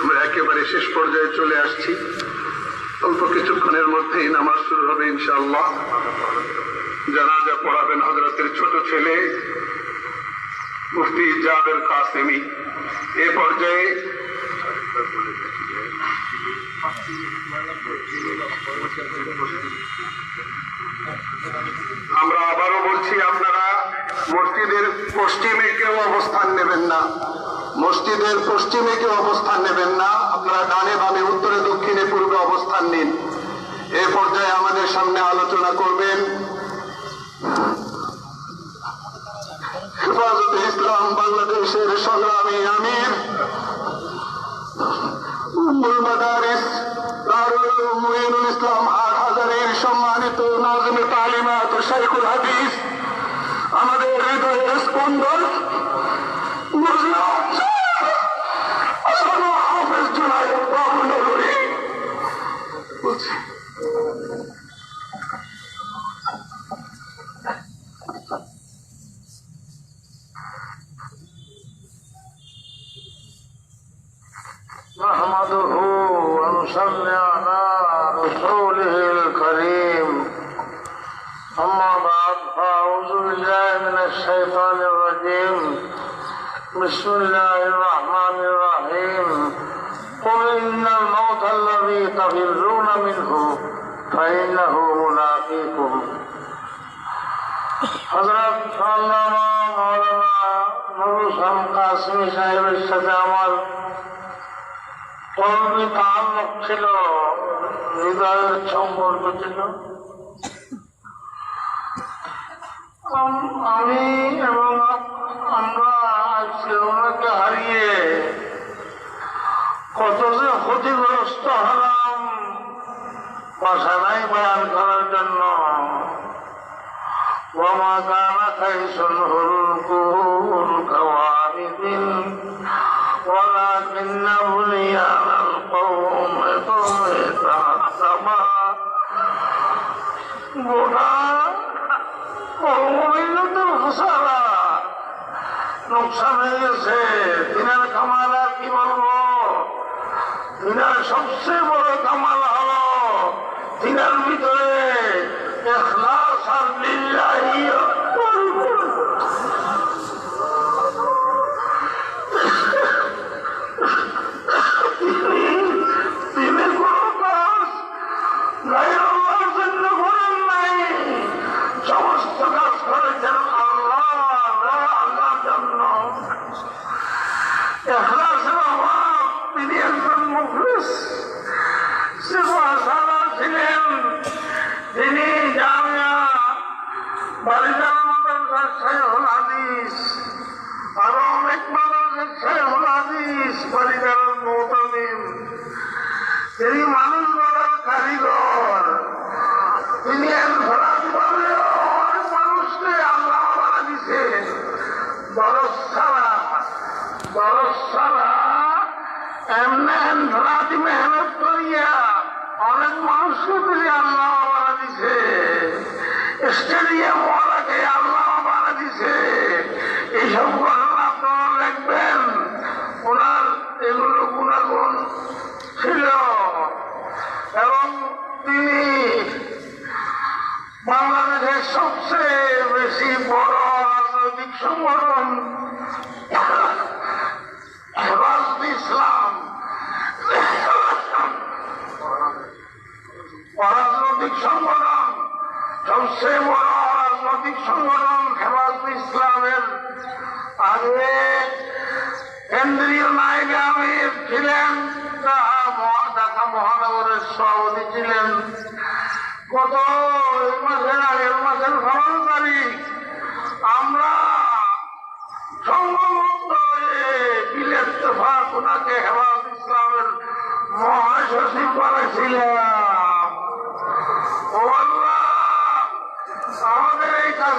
আমরা একেবারে শেষ পর্যায়ে চলে আসছি। অল্প কিছুক্ষণের মধ্যেই নামাজ শুরু হবে ইনশাআল্লাহ। জানাজা পড়াবেন হজরতের ছোট ছেলে, মুফতি জাবের কাসেমি। এ পর্যায়ে আমরা আবারও বলছি, আপনারা মসজিদের পশ্চিমে কেউ অবস্থান নেবেন না। মসজিদের পশ্চিমে কেউ অবস্থান নেবেন না। আপনারা ডানে বামে, উত্তরে, দক্ষিণে, পূর্বে অবস্থান নিন। এ পর্যায়ে আমাদের সামনে আলোচনা করবেন। হেফাজতে ইসলাম হাদিস আমাদের হৃদয়ের স্পন্দন মুসলিম আসাদু হাফেজ জুলাই বাবু নগরী বলছি نحمده ونصلي بسم الله الرحمن الرحيم قل إن الموت الذي تفرون منه فإنه ملاقيكم হজরত আল্লামা মৌলানা নুরুল ইসলাম কাসমি সাহেবের সাথে আমার কর্মী তাল্লুক ছিল হৃদয়ের সম্পর্ক ছিল আম- আমি এবং আমরা আজকে ওনাকে হারিয়ে কত যে ক্ষতিগ্রস্ত হলাম ভাষা নাই বয়ান করার জন্য وما كان كيس هلكون كوارث ولكن بنيان القوم تحسبا গোটা বহুমিল্লতের খসারা নোকসান হয়ে গেছে। তিনার কামালা কি বলব? তিনার সবচেয়ে বড় কামাল হলো তিনার ভিতরে আর সমস্ত কাজ করেছেন তিনি মানুষ গড়ার কারিগর তিনি মানুষকে আল্লাহ বানা দিছেন দরস ছাড়া দরস ছাড়া এমনি মেহনত করিয়া অনেক মানুষকে তিনি আল্লাহ বানা দিছে স্টেডিয়াম ওয়ালাকে আল্লাহ বানা দিছে এইসব ঘটনা আপনারা লিখবেন ওনার এগুলো গুণাগুণ ছিল এবং তিনি বাংলাদেশের সবচেয়ে বেশি বড় রাজনৈতিক সংগঠন ইসলাম। অরাজনৈতিক সংগঠন। সবচেয়ে বড় রাজনৈতিক সংগঠন হেফাজত ইসলামের আগে কেন্দ্রীয় নায়ক আমির ছিলেন ঢাকা মহানগরের সভাপতি ছিলেন। গত মাসের আগের মাসের তারিখ আমরা সংঘবদ্ধ হয়ে বিলের তোফাক ওনাকে হেফাজত ইসলামের মহাসচিব আমাদের এই কাজ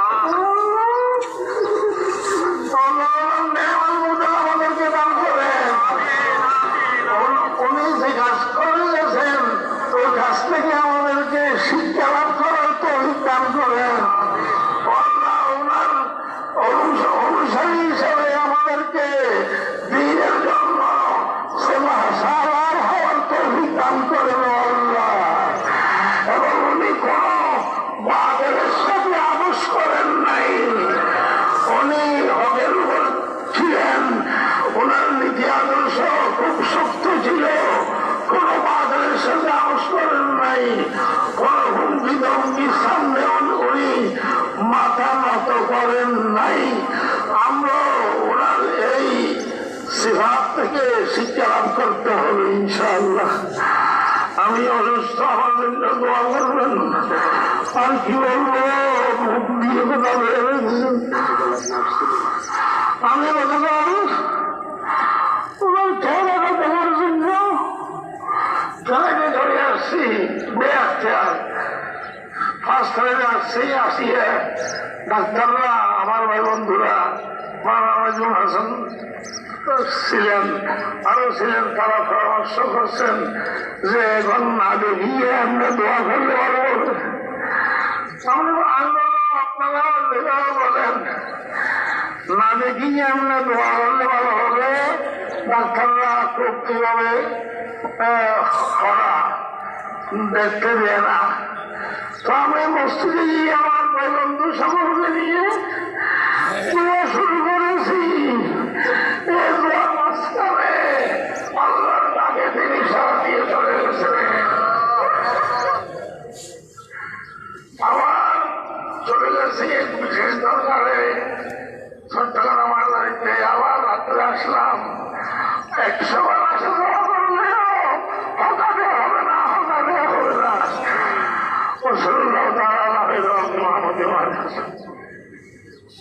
সিফাত থেকে শিক্ষা লাভ করতে হবে, ইনশাআল্লাহ। আমি অসুস্থ আমার জন্য দোয়া করবেন। আর কি বলব আমি দেখার জন্য ধরে আসছি আসছি, আসিয়ে ডাক্তাররা, আমার ভাই বন্ধুরা হাসান ছিলেন, আরও ছিলেন, তারা পরামর্শ করছেন যে এখন না দেখিয়ে আমরা দোয়া ভালো হবে আপনারা বলেন আমরা ডাক্তাররা দেখতে দেয় না। তো আমি মসজিদে গিয়ে আমার বন্ধু সকলকে বিশেষ দরকারে চট্টগ্রাম আমার বাড়িতে আবার রাত্রে আসলাম। একশো বার আসা হবে না হঠাৎ হবে না। রসুল্লাহ